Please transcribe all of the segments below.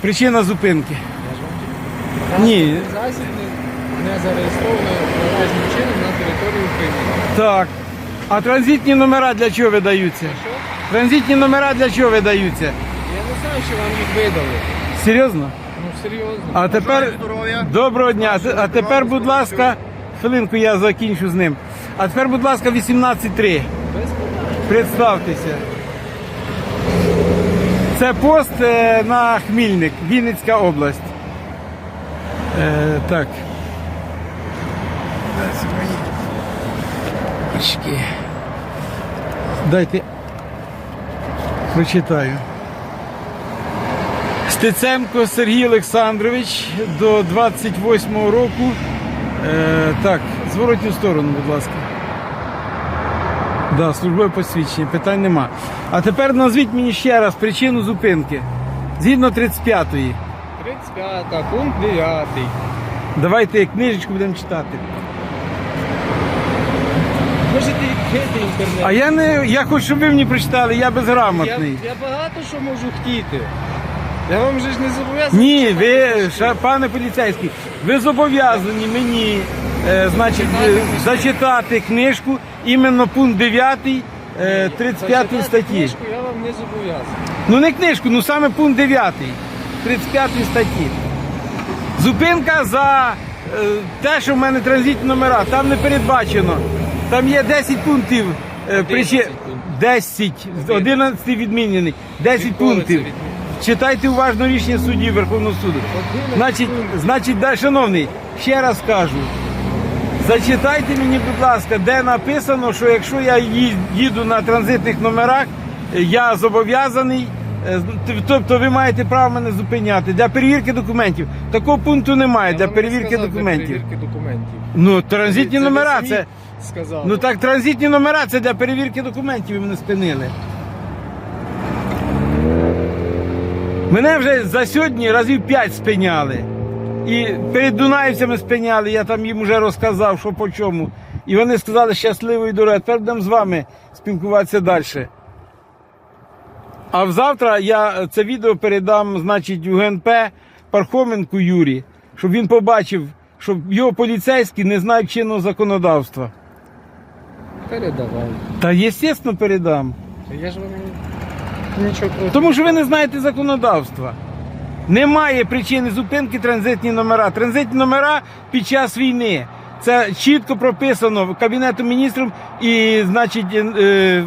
Причина зупинки. Ні. Засіб не, зареєстровано належним чином на території України. Так. А транзитні номера для чого видаються? Що? Транзитні номера для чого видаються? Я не знаю, що вам їх видали. Серйозно? Ну серйозно. А тепер доброго дня. А тепер, будь ласка, хвилинку я закінчу з ним. А тепер, будь ласка, 18.3. Без. Представтеся. Це пост е, на Хмільник, Вінницька область. Е, так. Очки. Дайте. Прочитаю. Стеценко Сергій Олександрович до 28-го року. Е, так, зворотню сторону, будь ласка. Да, службове посвідчення, питань нема. А тепер назвіть мені ще раз причину зупинки. Згідно 35-ї. 35 пункт 9. Давайте книжечку будемо читати. Можете відкрити інтернет. А я не. Я хочу, щоб ви мені прочитали, я я, безграмотний. я багато що можу хотіти. Я вам же ж не зобов'язаний. Ні, ви, ша- пане поліцейський, ви зобов'язані мені е, значить, е, зачитати книжку, іменно пункт 9 е, 35 статті. Книжку я вам не зобов'язаний. Ну не книжку, ну саме пункт 9, 35 статті. Зупинка за е, те, що в мене транзитні номера, там не передбачено. Там є 10 пунктів. Е, причи... пунктів. 10, 11 відмінений, 10 Відколи пунктів. Читайте уважно рішення судді Верховного суду. Значить, значить, да, шановний, ще раз кажу. Зачитайте мені, будь ласка, де написано, що якщо я їду на транзитних номерах, я зобов'язаний, е, тобто ви маєте право мене зупиняти для перевірки документів. Такого пункту немає для перевірки документів. перевірки документів. Ну, транзитні номера це. сказали. Ну так, транзитні номера це для перевірки документів, мене спинили. Мене вже за сьогодні разів 5 спиняли. І перед Дунаївцями спиняли, я там їм вже розказав, що по чому. І вони сказали щасливої дороги. Тепер будемо з вами спілкуватися далі. А завтра я це відео передам, значить, у ГНП Пархоменку Юрі, щоб він побачив, що його поліцейські не знають чинного законодавства. Передавай. Та звісно, передам. Я ж вам нічого. Тому що ви не знаєте законодавства. Немає причини зупинки транзитні номера. Транзитні номера під час війни. Це чітко прописано Кабінетом міністрів і, значить, е,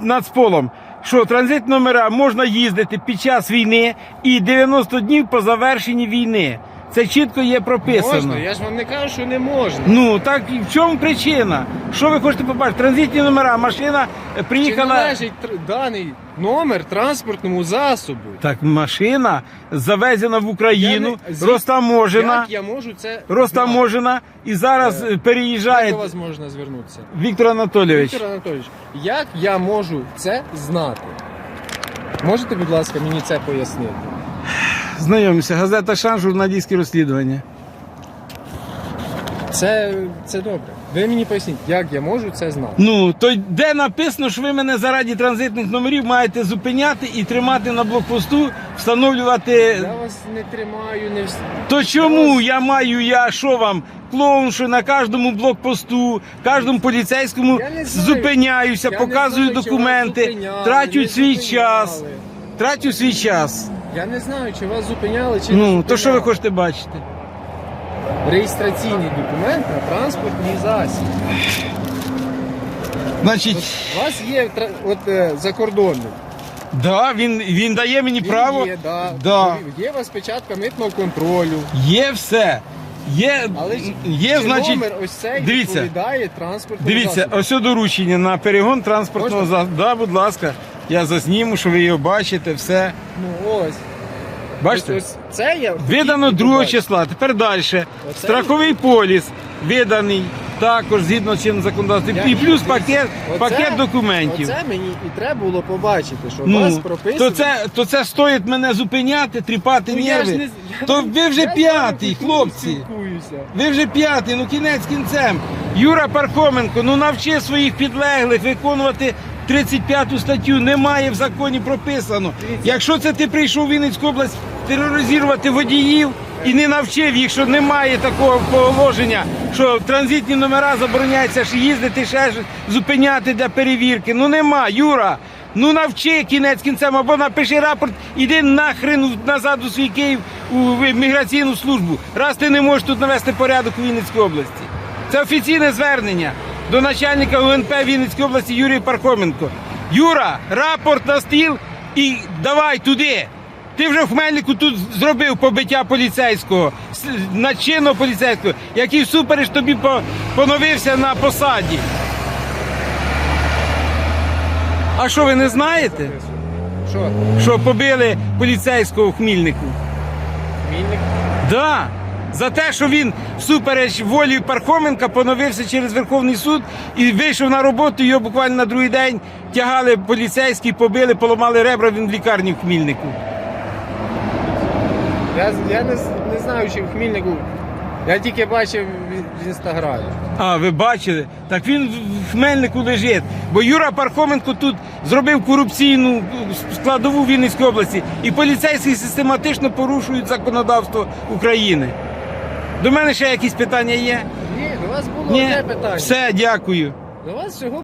Нацполом. Що транзитні номера можна їздити під час війни і 90 днів по завершенні війни. Це чітко є прописано. Можна, я ж вам не кажу, що не можна. Ну так і в чому причина? Що ви хочете побачити? Транзитні номера, машина е, Чи належить тр- даний номер транспортному засобу? Так, машина завезена в Україну, Я не- звід- розтаможена, Як я можу це розтаможена і зараз е, Як переїжджає до вас можна звернутися? Віктор Анатолійович. Віктор Анатолійович, як я можу це знати? Можете, будь ласка, мені це пояснити? Знайомимося, газета Шан, журналістське розслідування. Це, це добре. Ви мені поясніть, як я можу це знати? Ну, то де написано, що ви мене заради транзитних номерів маєте зупиняти і тримати на блокпосту, встановлювати. Я вас не тримаю, не вс- То чому я маю, я що вам, клоун, що на кожному блокпосту, кожному поліцейському Я не знаю. зупиняюся, Я не показую знаю, чи документи, зупиняли, трачу не свій зупиняли. час. Трачу свій час. Я не знаю, чи вас зупиняли, чи не Ну, зупиняли. то що ви хочете бачити? Реєстраційний документ на транспортний засіб. Значить, У вас є тра- от е, закордонний. да, він, він дає мені Він право. Є, да. Да. є у вас печатка митного контролю. Є все. Є, Але ж є чи значить, номер ось цей дивіться. відповідає транспортному дивіться, засобу. ось доручення на перегон транспортного Можна? засобу. Да, будь ласка, я засніму, що ви його бачите, все. Ну ось. Бачите? Ось, це я Видано 2 числа. Тепер далі. Страховий поліс виданий також згідно з чинним законодавством. Я- І плюс дивіться, пакет, оце- пакет документів. Оце мені і треба було побачити, що у вас Ну, прописано. то це, то це стоїть мене зупиняти, тріпати Ну, я ж нерви. не- я- То ви вже я з п'ятий, хлопці. спілкуюся. Ви вже п'ятий, ну кінець кінцем. Юра Пархоменко, ну навчи своїх підлеглих виконувати 35 статтю немає в законі прописано. Якщо це ти прийшов в Вінницьку область тероризувати водіїв і не навчив їх, що немає такого положення, що транзитні номера забороняється ж їздити, ще ж зупиняти для перевірки. Ну нема, Юра. Ну навчи кінець кінцем, або напиши рапорт, іди нахрен назад у свій Київ у міграційну службу. Раз ти не можеш тут навести порядок у Вінницькій області. Це офіційне звернення до начальника УНП Вінницької області Юрія Пархоменко. Юра, рапорт на стіл і давай туди. Ти вже в Хмельнику тут зробив побиття поліцейського, начинного поліцейського, який всупереч тобі поновився на посаді. А що ви не знаєте, Що? що побили поліцейського в Хмільнику? Мінник? Да. За те, що він всупереч волі Пархоменка поновився через Верховний суд і вийшов на роботу, його буквально на другий день тягали поліцейські, побили, поламали ребра, він в лікарні в Хмільнику. Я, я не, не знаю, чи в Хмільнику. Я тільки бачив в, інстаграмі. А, ви бачили? Так він в- в Хмельнику лежить. Бо Юра Пархоменко тут зробив корупційну складову Вінницької області, і поліцейські систематично порушують законодавство України. До мене ще якісь питання є? Ні, до вас було Ні. одне питання. Все, дякую. До вас всього